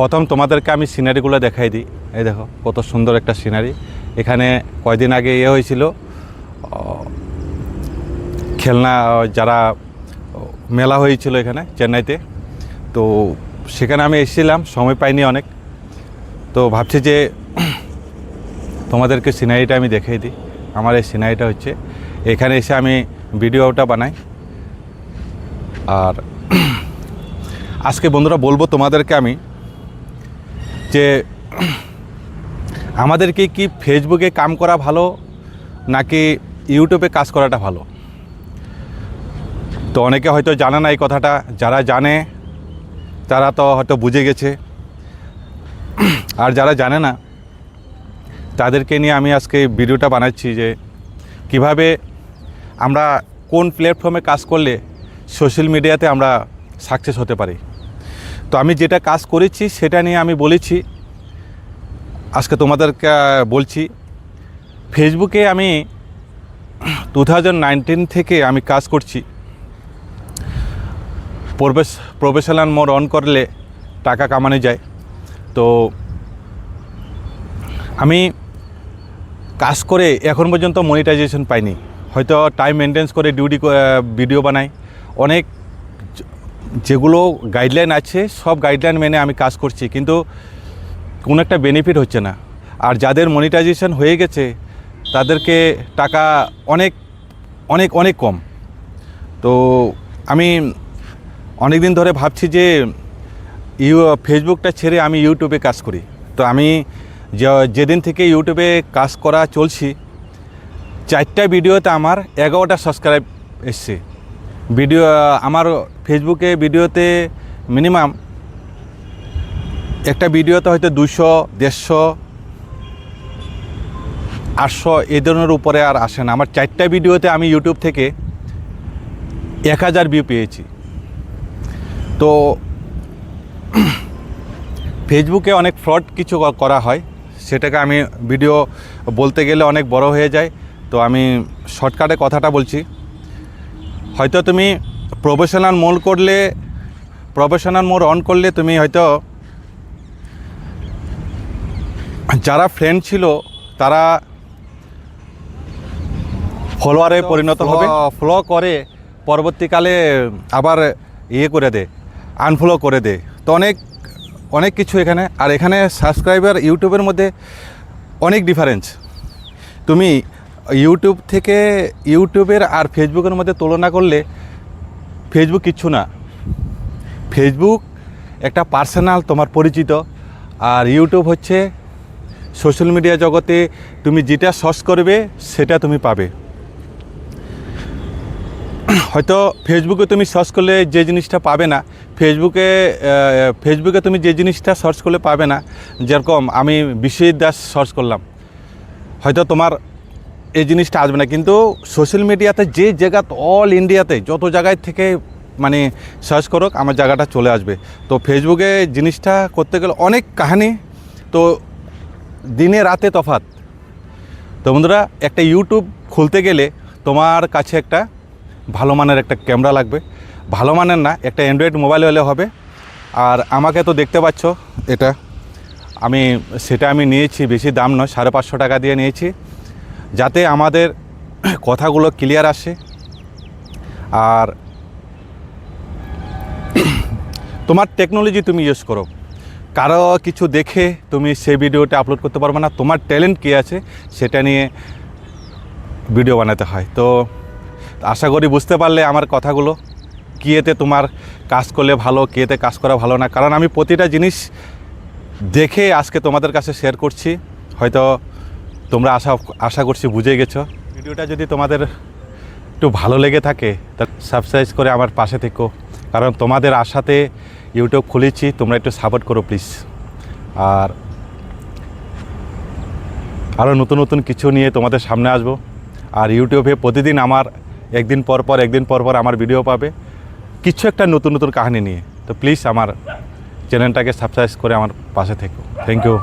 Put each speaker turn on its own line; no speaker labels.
প্রথম তোমাদেরকে আমি সিনারিগুলো দেখাই দিই। এই দেখো, কত সুন্দর একটা সিনারি। এখানে কয়দিন আগে ইয়ে হয়েছিল খেলনা যারা মেলা হয়েছিল এখানে, চেন্নাইতে। তো সেখানে আমি এসেছিলাম, সময় পাইনি অনেক। তো ভাবছি যে তোমাদেরকে সিনারিটা আমি দেখাই দিই। আমার এই সিনারিটা হচ্ছে, এখানে এসে আমি ভিডিওটা বানাই। আর আজকে বন্ধুরা বলব তোমাদেরকে আমি যে আমাদেরকে কি ফেসবুকে কাম করা ভালো, নাকি ইউটিউবে কাজ করাটা ভালো? তো অনেকে হয়তো জানে না এই কথাটা। যারা জানে, তারা তো হয়তো বুঝে গেছে। আর যারা জানে না, তাদেরকে নিয়ে আমি আজকে ভিডিওটা বানাচ্ছি যে কীভাবে আমরা কোন প্ল্যাটফর্মে কাজ করলে সোশ্যাল মিডিয়াতে আমরা সাকসেস হতে পারি। তো আমি যেটা কাজ করেছি, সেটা নিয়ে আমি বলেছি। আজকে তোমাদেরকে বলছি। ফেসবুকে আমি টু থেকে আমি কাজ করছি। প্রবেশ প্রফেশনাল মোড অন করলে টাকা কামানো যায়। তো আমি কাজ করে এখন পর্যন্ত মনিটাইজেশন পাইনি। হয়তো টাইম মেনটেন্স করে ডিউটি ভিডিও বানাই। অনেক যেগুলো গাইডলাইন আছে, সব গাইডলাইন মেনে আমি কাজ করছি, কিন্তু কোনো একটা বেনিফিট হচ্ছে না। আর যাদের মনিটাইজেশন হয়ে গেছে, তাদেরকে টাকা অনেক অনেক অনেক কম। তো আমি অনেক দিন ধরে ভাবছি যে, ইউ ফেসবুকটা ছেড়ে আমি ইউটিউবে কাজ করি। তো আমি যেদিন থেকে ইউটিউবে কাজ করা চলছি, চারটা ভিডিওতে আমার এগারোটা সাবস্ক্রাইব এসছে। ভিডিও আমার ফেসবুকে ভিডিওতে মিনিমাম একটা ভিডিওতে হয়তো দুশো দেড়শো, আটশো এ ধরনের উপরে আর আসে না। আমার চারটা ভিডিওতে আমি ইউটিউব থেকে এক হাজার ভিউ পেয়েছি। তো ফেসবুকে অনেক ফ্রড কিছু করা হয়। সেটাকে আমি ভিডিও বলতে গেলে অনেক বড় হয়ে যায়। তো আমি শর্টকাটে কথাটা বলছি। হয়তো তুমি প্রফেশনাল মোড করলে প্রফেশনাল মোড অন করলে তুমি হয়তো যারা ফ্রেন্ড ছিল তারা ফলোয়ারে পরিণত হবে। ফলো করে পরবর্তীকালে আবার ইয়ে করে দে আনফলো করে দে। তো অনেক অনেক কিছু এখানে। আর এখানে সাবস্ক্রাইবার ইউটিউবের মধ্যে অনেক ডিফারেন্স তুমি ইউটিউব থেকে ইউটিউবের আর ফেসবুকের মধ্যে তুলনা করলে ফেসবুক কিচ্ছু না। ফেসবুক একটা পার্সোনাল তোমার পরিচিত। আর ইউটিউব হচ্ছে সোশ্যাল মিডিয়া জগতে তুমি যেটা সার্চ করবে, সেটা তুমি পাবে। হয়তো ফেসবুকে তুমি সার্চ করলে যে জিনিসটা পাবে না ফেসবুকে ফেসবুকে তুমি যে জিনিসটা সার্চ করলে পাবে না, যেরকম আমি বিশ্বজিৎ দাস সার্চ করলাম। হয়তো তোমার এই জিনিসটা আসবে না। কিন্তু সোশ্যাল মিডিয়াতে যে জায়গা অল ইন্ডিয়াতে যত জায়গায় থেকে মানে সার্চ করুক, আমার জায়গাটা চলে আসবে। তো ফেসবুকে জিনিসটা করতে গেলে অনেক কাহানি। তো দিনে রাতে তফাত তো বন্ধুরা, একটা ইউটিউব খুলতে গেলে তোমার কাছে একটা ভালো মানের একটা ক্যামেরা লাগবে। ভালো মানের না, একটা অ্যান্ড্রয়েড মোবাইল হলে হবে। আর আমাকে তো দেখতে পাচ্ছ, এটা আমি, সেটা আমি নিয়েছি, বেশি দাম নয়, সাড়ে পাঁচশো টাকা দিয়ে নিয়েছি। যাতে আমাদের কথাগুলো ক্লিয়ার আসে। আর তোমার টেকনোলজি তুমি ইউজ করো। কারও কিছু দেখে তুমি সেই ভিডিওটা আপলোড করতে পারবে না। তোমার ট্যালেন্ট কী আছে সেটা নিয়ে ভিডিও বানাতে হয়। তো আশা করি বুঝতে পারলে আমার কথাগুলো। কী এতে তোমার কাজ করলে ভালো কী এতে কাজ করা ভালো না। কারণ আমি প্রতিটা জিনিস দেখে আজকে তোমাদের কাছে শেয়ার করছি। হয়তো তোমরা আশা আশা করছি বুঝে গেছো। ভিডিওটা যদি তোমাদের একটু ভালো লেগে থাকে, তা সাবস্ক্রাইব করে আমার পাশে থেকো। কারণ তোমাদের আশাতে ইউটিউব খুলেছি, তোমরা একটু সাপোর্ট করো প্লিজ আর আরও নতুন নতুন কিছু নিয়ে তোমাদের সামনে আসব। আর ইউটিউবে প্রতিদিন আমার একদিন পর পর, একদিন পর পর আমার ভিডিও পাবে। কিছু একটা নতুন নতুন কাহিনী নিয়ে। তো প্লিজ আমার চ্যানেলটাকে সাবস্ক্রাইব করে আমার পাশে থেকো। Thank you